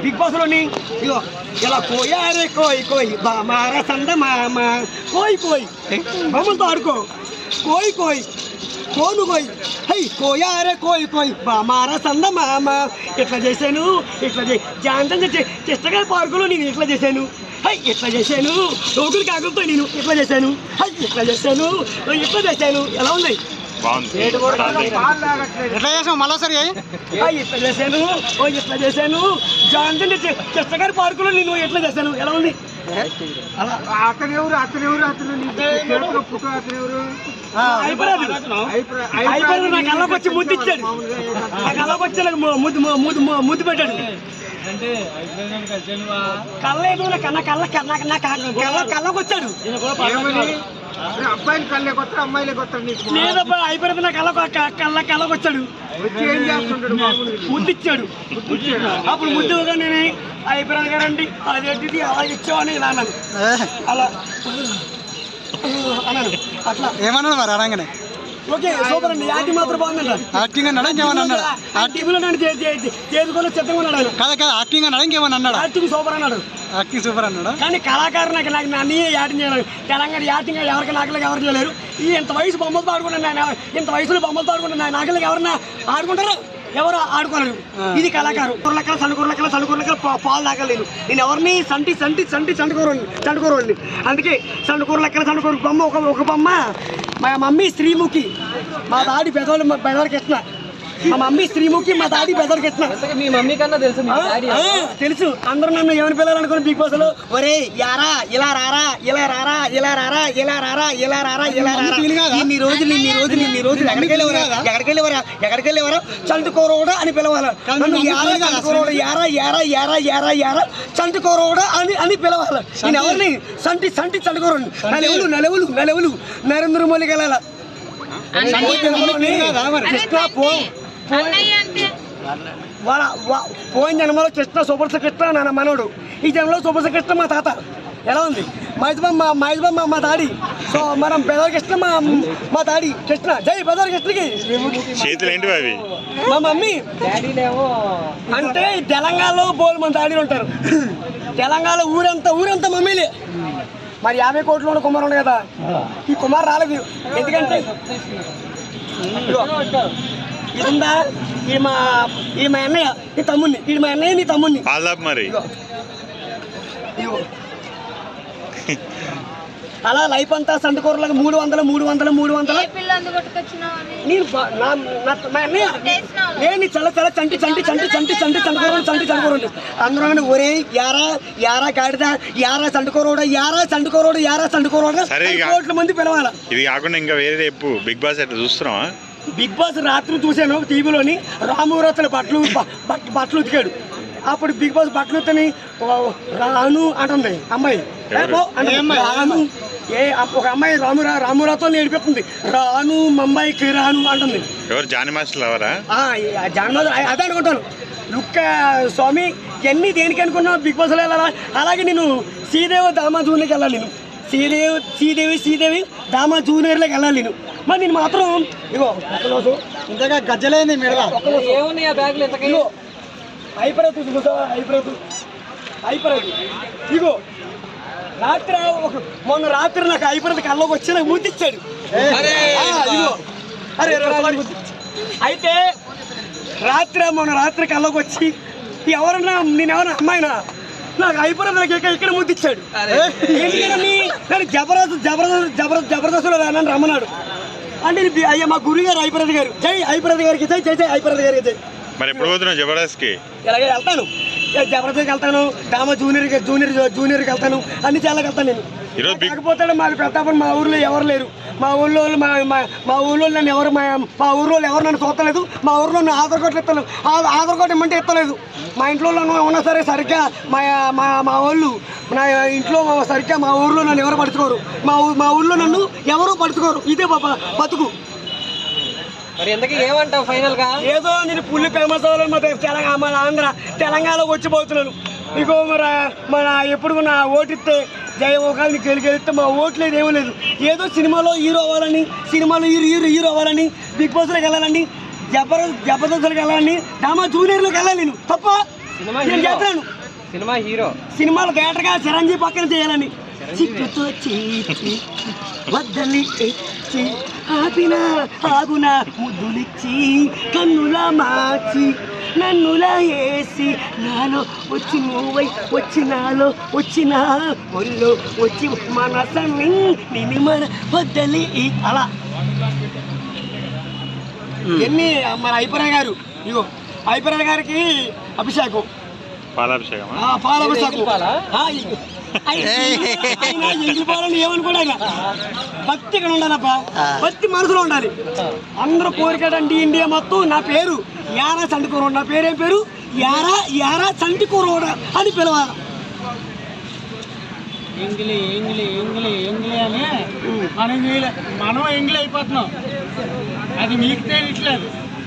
Big బాస్లోని? ఇగో ఇలా కోయారే కోయ్ కోయ్. బామార సంద మామ కోయ్ కోయ్. బొమ్మలతో ఆడుకో. కోయ్ కోయ్. కోను కోయ్. హై కోయారే కోయ్ కోయ్. బామార సంద మామ ఇట్లా చేశాను? ఇట్లా చే జాంతం చెత్తగా పార్కులో నేను ఇట్లా చేశాను? హై ఇట్లా చేశాను? రోగులు కాకులతో నేను ఇట్లా చేశాను? హై ఇట్లా చేశాను? ఇట్లా చేశాను? ఎలా ఉంది బాగుంది ఎట్లా చేసావు? మళ్ళీసారి ఇట్లా చేశాను? ఓ ఇట్లా చేశాను? జాన్సన్ చెత్త గారి పార్కులో నేను ఎట్లా చేశాను? ఎలా ఉంది? అలా అతను ఎవరు? అతను ఎవరు? అతను అతను ఎవరు? అయిపోయాడు అయిపోయాడు నా కళ్ళకి వచ్చి ముద్దు ఇచ్చాడు. నా కళ్ళకి వచ్చి నాకు ము- ముద్దు ము- ముద్దు ముద్దు పెట్టాడు. కళ్ళ ఏదో నా కన్న కళ్ళ కన్న నా కళ్ళ కళ్ళకి వచ్చాడు అబ్బాయిలు కళ్ళే నీకు. లేదబ్బా అయిపోయింది నా కళ్ళ కళ్ళ కళ్ళకి వచ్చాడు వచ్చి ఏం చేస్తుంటాడు మామూలు ముద్దు ఇచ్చాడు అప్పుడు ముద్దు నేను గారండి అదేంటిది అలా ఇచ్చావని ఇలా అన్నాను అలా. అన్నాను అట్లా. ఏమన్నాడు మరి? అనగానే ఓకే సూపర్ అండి. యాక్టింగ్ మాత్రం బాగుందండి. యాక్టింగ్ అన్నాడా? ఇంకేమన్నా నన్ను చేసుకొని చెత్తగా ఉన్నాడు కదా కదా యాక్టింగ్ అన్నాడా? ఇంకేమన్నా అన్నాడా? యాక్టింగ్ సూపర్ అన్నాడు. సూపర్ అన్నాడా? కానీ కళాకారు నాకు నాకు నన్ను యాక్టింగ్ చేయలేదు. తెలంగాణ యాక్టింగ్ ఎవరికి నాకలకి ఎవరు చేయలేరు. ఈ ఇంత వయసు బొమ్మలతో ఆడుకున్నాను నేను ఇంత వయసులో బొమ్మలతో ఆడుకున్నాను నాకలకి ఎవరన్నా ఆడుకుంటారు ఎవరు ఆడుకోలేరు ఇది కళాకారు. కుర్రలెక్కల సణుకుర్లెక్కల సణుకుర్లెక్కల పాలు తాగలేను నేను ఎవరిని సంటి సంటి సంటి సంటుకోరండి సంటుకోరండి అందుకే సంటుకూరలెక్కల సంటుకూర బొమ్మ ఒక ఒక బొమ్మ. మా మమ్మీ శ్రీముఖి. మా దాడి మా పెదవాళ్ళకి ఎట్టిన మా మమ్మీ శ్రీముఖి మా దాడి పెదవాళ్ళకి ఎట్టిన మీ మమ్మీ కన్నా తెలుసు మీ డాడీ తెలుసు. అందరూ నన్ను ఏమని పిల్లలనుకుని బిగ్ బాస్లో ఒరే యారా ఇలా రారా ఇలా రారా ఇలా రారా ఇలా రారా ఇలా రారా ఇలా రారా. ఇన్ని రోజులు ఇన్ని రోజులు ఇన్ని రోజులు ఎక్కడికి వెళ్ళేవరా ఎక్కడికి వెళ్ళేవరా ఎక్కడికి వెళ్ళేవరా చంటుకోరోడా అని పిలవాలి. నన్ను యారా చంటుకోరోడా యారా యారా యారా యారా యారా చంటుకోరోడా అని అని పిలవాలి. నేను ఎవరిని? సంటి సంటి చంటుకోరోడు. నలెవులు నలెవులు నలెవులు. నరేంద్ర మోడీకి వెళ్ళాల? కృష్ణ పో. వాళ్ళ పోయిన జన్మలో కృష్ణ సూపర్ కృష్ణ నాన్న మనోడు ఈ జన్మలో సూపర్ కృష్ణ మా తాత. ఎలా ఉంది? మహేశ్బాబ్ మా మహేశ్బాబ్ మా మా దాడి సో మనం బెదర్ కృష్ణ మా మా దాడి కృష్ణ జై బెదర్ కృష్ణకి. చేతులు ఏంటివి అవి మా మమ్మీ. అంటే తెలంగాణలో బోల్ మంది దాడిలు ఉంటారు. తెలంగాణ ఊరంతా ఊరంతా మమ్మీలే. మరి యాభై కోట్లు ఉన్న కుమార్ ఉంది కదా. ఈ కుమార్ రాలేదు. ఎందుకంటే ఇదిగో, ఇది ఉందా ఇది మా ఇది మా అన్నయ్య నీ తమ్ముడిని ఇది మా అన్నయ్య నీ తమ్ముడిని. పాదాపు మరి. అలా లైఫ్ అంతా సంతకూరలకు మూడు వందలు మూడు వందలు మూడు వందలు. నేను బా- నా- నా- మా అన్నయ్య నేను చాలా చాలా చంటి చంటి చంటి చంటి చంటి చండుకోరోడు చంటి చండుకోరోడు అందరూ ఒరే యారా యారా గాడిద యారా చండుకోరోడు యారా చండుకోరోడు యారా చండుకోరోడు. కోట్ల మంది పిలవాల? ఇది కాకుండా ఇంకా వేరే రేపు బిగ్ బాస్ ఎట్లా చూస్తున్నావా? బిగ్ బాస్ రాత్రి చూశాను టీవీలోని రామూరతల బట్టలు బట్టలు ఉతికాడు. అప్పుడు బిగ్ బాస్ బట్టలు ఉత్తని రాను అంటుంది అమ్మాయి. రాను. ఏ ఒక అమ్మాయి రాము రామురాతో ఏడిపిస్తుంది. రాను ముంబైకి రాను అంటుంది. ఎవరు? జాని ఎవరా అ- అదే అనుకుంటాను. లుక్క స్వామి ఎన్ని దేనికి అనుకున్నావు బిగ్ బాస్లో వెళ్ళాలా అలాగే నేను శ్రీదేవి దామా జూనియర్కి వెళ్ళాలి నేను. శ్రీదేవి శ్రీదేవి శ్రీదేవి దామా జూనియర్లోకి వెళ్ళాలి నేను. మరి నేను మాత్రం ఇగో రోజు ఇంతగా గజ్జలేని మెడల. ఏమున్నాయి ఆ బ్యాగ్లు ఇగో అయిపోతుంది చూసావా? అయిపోతుంది అయిపోతుంది ఇగో రాత్రి ఒక మొన్న రాత్రి నాకు అయిపోయింది కళ్ళకి వచ్చి నాకు ముద్దిచ్చాడు. అరే. అయితే రాత్రి మొన్న రాత్రి కళ్ళకి వచ్చి ఎవరన్నా నేను ఎవరన్నా అమ్మాయినా నాకు అయిపోయింది నాకు ఇక్కడ ఇక్కడ ముద్దిచ్చాడు. జబర్దస్త్ జబర్దస్త్ జబర్దస్త్ జబర్దస్త్లో నన్ను రమ్మన్నాడు. అంటే అయ్యా మా గురువు గారు అయిపోయింది గారు. జై అయిపోయింది గారికి జై జై జై అయిపోయింది గారికి జై. మరి ఎప్పుడు పోతున్నావు జబర్దస్త్కి? ఇలాగే వెళ్తాను. జబర్దస్త్కి వెళ్తాను డామా జూనియర్కి జూనియర్ జూనియర్కి వెళ్తాను అన్ని చాలా వెళ్తాను నేను. కాకపోతే మాకు పెద్దాపురం మా ఊర్లో ఎవరు లేరు. మా ఊళ్ళో వాళ్ళు మా మా- ఊళ్ళో నన్ను ఎవరు మా మా ఊర్లో వాళ్ళు ఎవరు నన్ను చూస్తలేదు. మా ఊర్లో నన్ను ఆధార్ కార్డులు ఇస్తలేదు. ఆ- ఆధార్ కార్డు ఇమ్మంటే ఇస్తలేదు. మా ఇంట్లో ఉన్నా సరే సరిగ్గా మా మా మా వాళ్ళు నా ఇంట్లో మా- సరిగ్గా మా ఊర్లో నన్ను ఎవరు పడుచుకోరు. మా మా ఊర్లో నన్ను ఎవరు పడుచుకోరు. ఇదే బాబా బతుకు. మరి ఎంతకి ఏమంటావు ఫైనల్గా ఏదో నేను పుల్లి ఫేమస్ అవ్వాలని మా తెలంగాణ మన ఆంధ్ర తెలంగాణలోకి వచ్చిపోతున్నాను ఇగో మరి మన ఎప్పుడు నా ఓటు ఇస్తే జయ ఒకవేళ నీకు గెలి గెలిస్తే మా ఓటు లేదు ఏమీ లేదు. ఏదో సినిమాలో హీరో అవ్వాలని సినిమాలో హీరో హీరో హీరో అవ్వాలని బిగ్ బాస్లోకి వెళ్ళాలని జబర్దస్త్ జబర్దస్త్లోకి వెళ్ళాలని డామా జూనియర్లోకి వెళ్ళాలి నేను. తప్ప నేను హీరో? చెప్తాను సినిమా హీరో. సినిమాలు గేటగా చిరంజీవి పక్కన చేయాలని. చిక్కుతో చీచి వద్దని ఇచ్చి ఆపిన ఆగున ముద్దులిచ్చి కన్నుల మార్చి నన్నులా వేసి నాలో వచ్చి నువ్వై వచ్చి నాలో వచ్చిన ఒళ్ళు వచ్చి మనసని నిన్ను మన వద్దలి అలా. ఎన్ని మన ఐపరాయ్ గారు ఇగో ఐపరాయ్ గారికి అభిషేకం. పాలాభిషేకం. ఎంగిలి పాలా? ఆ, ఈ- ఆయన ఆయన ఎంగిలి పాలని ఏమనుకోడు ఆయన భక్తి ఇక్కడ ఉండాలప్పా. భక్తి మనసులో ఉండాలి. అందరూ కోరికడండి ఇండియా మొత్తం. నా పేరు యారా సంటికూరోడు నా పేరేం పేరు? యారా యారా సంటికూరోడ అని పిలవాలి. ఎంగిలి ఎంగిలి ఎంగిలి ఎంగిలి అని మనం మనం ఎంగిలి అయిపోతున్నాం. అది మీకు తెలియట్లేదు.